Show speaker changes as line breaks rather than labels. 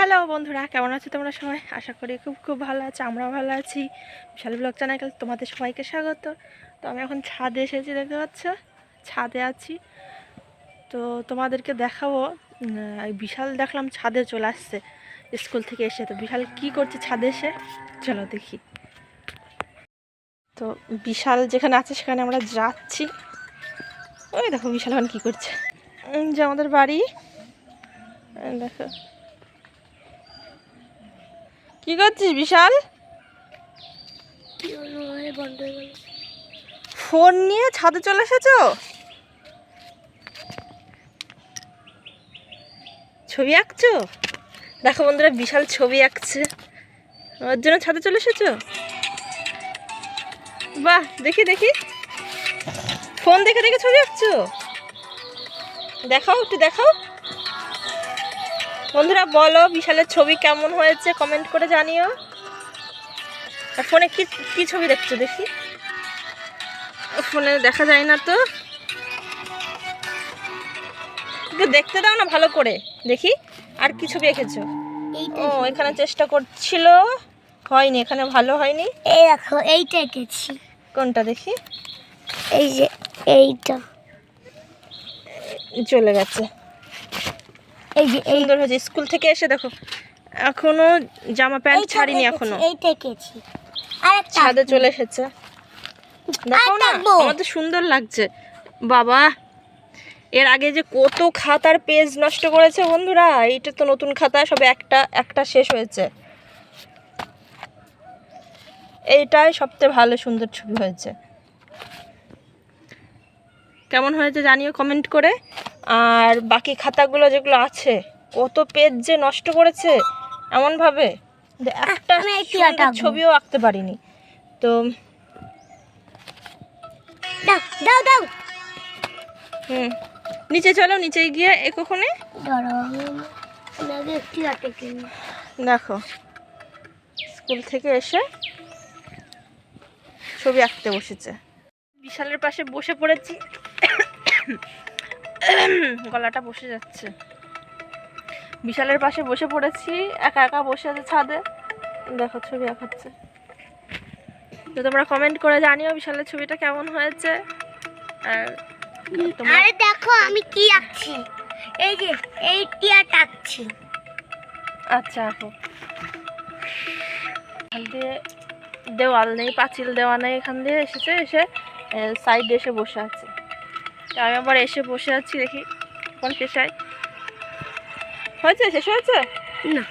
Hello বন্ধুরা, কেমন আছো তোমরা সবাই? আশা করি খুব খুব ভালো আছে, আমরাও ভালো আছি। বিশাল ব্লগ চ্যানেল তোমাদের সবাইকে স্বাগত। তো আমি এখন ছাদে এসেছি, দেখতে পাচ্ছ? ছাদে আছি। তো তোমাদেরকে দেখাবো বিশাল দেখলাম ছাদে চলে আসছে স্কুল থেকে এসে। তো বিশাল কি করছে ছাদে এসে? চলো দেখি। তো বিশাল যেখানে আছে সেখানে আমরা যাচ্ছি। ওই দেখো বিশাল এখন কী করছে। যে আমাদের বাড়ি। দেখো। কি করছিস বিশাল? ফোন নিয়ে ছাদে চলে এসেছ? ছবি আঁকছো? দেখো বন্ধুরা, বিশাল ছবি আঁকছে। ওর জন্য ছাদে চলে এসেছ? বাহ, দেখি দেখি। ফোন দেখে দেখে ছবি আঁকছো? দেখাও, একটু দেখাও। বন্ধুরা বলো বিশালের ছবি কেমন হয়েছে? কমেন্ট করে জানিও। আর ফোনে কি কি ছবি দেখছ দেখি? ফোনে দেখা যায় না তো। দেখতে দাও না ভালো করে। দেখি আর কি ছবি এঁকেছো? ও এখানে চেষ্টা করছিল। হয়নি এখানে ভালো হয়নি।
এই দেখো এইটা এঁকেছি।
কোনটা দেখি?
এই যে এইটা।
চলে গেছে।
এই যে এই
সুন্দর হয়েছে। স্কুল থেকে এসে দেখো এখনও জামা প্যান্ট ছাড়িনি এখনও।
এইটা এঁকেছি আর
ছাদে চলে এসেছে। দেখো না। আমার সুন্দর লাগছে। বাবা এর আগে যে কত খাতার পেজ নষ্ট করেছে বন্ধুরা এইটা তো নতুন খাতা সবে একটা একটা শেষ হয়েছে। এইটাই সবচেয়ে ভালো সুন্দর ছবি হয়েছে। কেমন হয়েছে জানিও কমেন্ট করে। আর বাকি খাতাগুলো যেগুলো আছে কত পেজ যে নষ্ট করেছে এমনভাবে। একটা ছবিও আঁকতে পারিনি। তো
দাও দাও দাও।
হুম নিচে চলো নিচে গিয়ে একোখানে দেখো স্কুল থেকে এসে ছবি আঁকতে বসেছে। বিশালের পাশে বসে পড়েছি। গলাটা বসে যাচ্ছে। বিশালের পাশে বসে পড়েছি একা একা বসে আছে ছাদে। দেখো ছবি আঁকাচ্ছে। তো তোমরা কমেন্ট করে জানিও বিশালের ছবিটা কেমন হয়েছে। আর তোমরা
আরে দেখো আমি কি আঁকছি? এই যে এই টিয়াটা আঁকছি।
আচ্ছা আপু এখান দিয়ে দেওয়াল নেই পাঁচিল দেওয়া নেই এখান দিয়ে এসেছে এসে সাইডে এসে বসে আছে। আমি আবার এসে বসে আছি দেখি কোন পেশায়। হয়েছে? শেষ হয়েছে?
না।